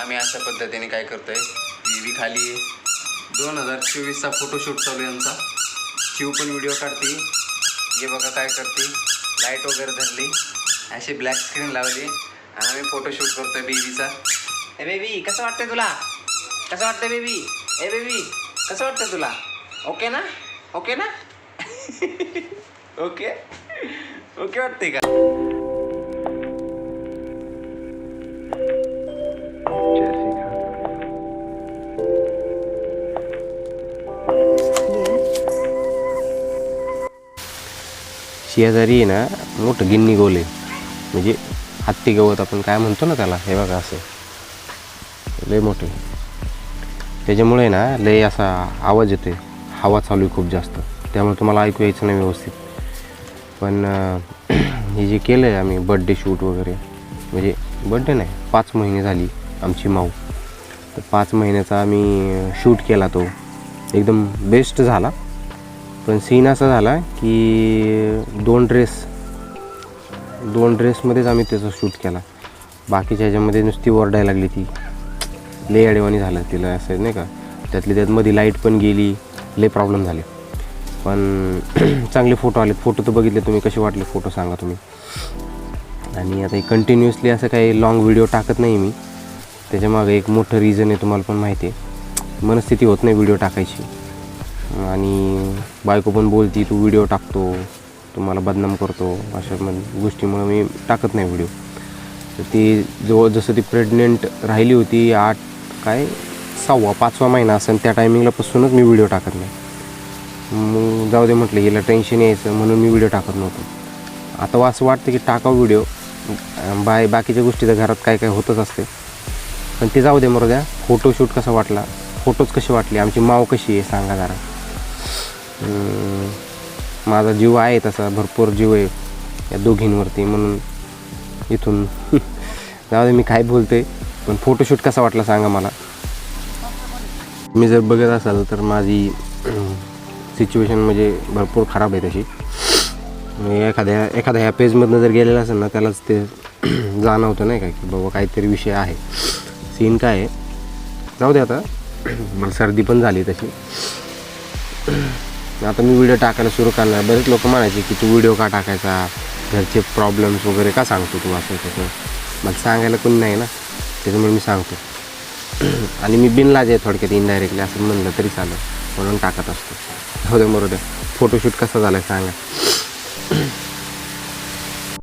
आम्ही अशा पद्धतीने काय करतोय? बेबी खाली दोन हजार चोवीसचा फोटोशूट चालू आहे आमचा. शिव पण व्हिडिओ काढते. हे बघा काय करते. लाइट वगैरे धरली. अशी ब्लॅक स्क्रीन लावली. आणि आम्ही फोटोशूट करतोय बेबीचा ए बेबी कसं वाटतंय तुला? कसं वाटतंय बेबी ए बेबी कसं वाटतंय तुला? ओके ना? ओके ना? ओके ओके वाटते का? शेजारी आहे ना मोठं गिन्नी गोल आहे. म्हणजे हत्ती गवत आपण काय म्हणतो ना त्याला हे बघा असं. लय मोठे त्याच्यामुळे ना लय असा आवाज येतोय. हवा चालू आहे खूप जास्त. त्यामुळे तुम्हाला ऐकू यायचं नाही व्यवस्थित. पण हे जे केलं आहे आम्ही बड्डे शूट वगैरे म्हणजे बड्डे नाही पाच महिने झाली आमची माऊ. तर पाच महिन्याचा आम्ही शूट केला तो. एकदम बेस्ट झाला. पण सीन असा झाला की दोन ड्रेस दोन ड्रेसमध्येच आम्ही त्याचा शूट केला. बाकीच्या ह्याच्यामध्ये नुसती ओरडायला लागली ती. लय अडेवाणी झालं तिला असं नाही का? त्यातली त्यात मध्ये लाइट पण गेली लय प्रॉब्लेम झाले. पण चांगले फोटो आले फोटो तर बघितले तुम्ही कसे वाटले फोटो सांगा तुम्ही. आणि आता कंटिन्युअसली असं काही लॉंग व्हिडिओ टाकत नाही मी. त्याच्यामागं एक मोठं रिझन आहे तुम्हाला पण माहिती आहे. मनस्थिती होत नाही व्हिडिओ टाकायची. आणि बायको पण बोलती तू व्हिडिओ टाकतो तुम्हाला बदनाम करतो अशा मन गोष्टीमुळे मी टाकत नाही व्हिडिओ तर ती जवळ जसं ती प्रेग्नेंट राहिली होती आठ काय सहावा पाचवा महिना असेल त्या टायमिंगलापासूनच मी व्हिडिओ टाकत नाही. मग जाऊ दे म्हटलं हिला टेन्शन यायचं म्हणून मी व्हिडिओ टाकत नव्हतो. आता असं वाटतं की टाकाव व्हिडिओ बाय बाकीच्या गोष्टी तर घरात काय काय होतच असते. पण ते जाऊ दे मरू द्या. फोटोशूट कसा वाटला? फोटोज कसे वाटले? आमची माव कशी आहे? सांगा जरा. माझा जीव आहे तसा भरपूर जीव आहे या दोघींवरती म्हणून इथून. जाऊ दे मी काय बोलते पण फोटोशूट कसा वाटला सांगा मला. मी जर बघत असाल तर माझी सिच्युएशन म्हणजे भरपूर खराब आहे तशी. म्हणजे एखाद्या एखाद्या ह्या पेजमधनं जर गेलेलं असेल ना त्यालाच ते जाणवतं नाही का की बाबा काहीतरी विषय आहे. सीन काय आहे? जाऊ दे आता. मला सर्दी पण झाली तशी. आता मी व्हिडिओ टाकायला सुरू करणार. बरेच लोक म्हणायचे की तू व्हिडिओ का टाकायचा? घरचे प्रॉब्लेम्स वगैरे का सांगतो तू असं तसं? मला सांगायला कोणी नाही ना. त्याच्यामुळे मी सांगतो. आणि मी बिनलाज आहे थोडक्यात इनडायरेक्टली असं म्हणलं तरी चालेल. म्हणून टाकत असतो. हो दे बरोबर फोटोशूट कसा झाला आहे सांगा.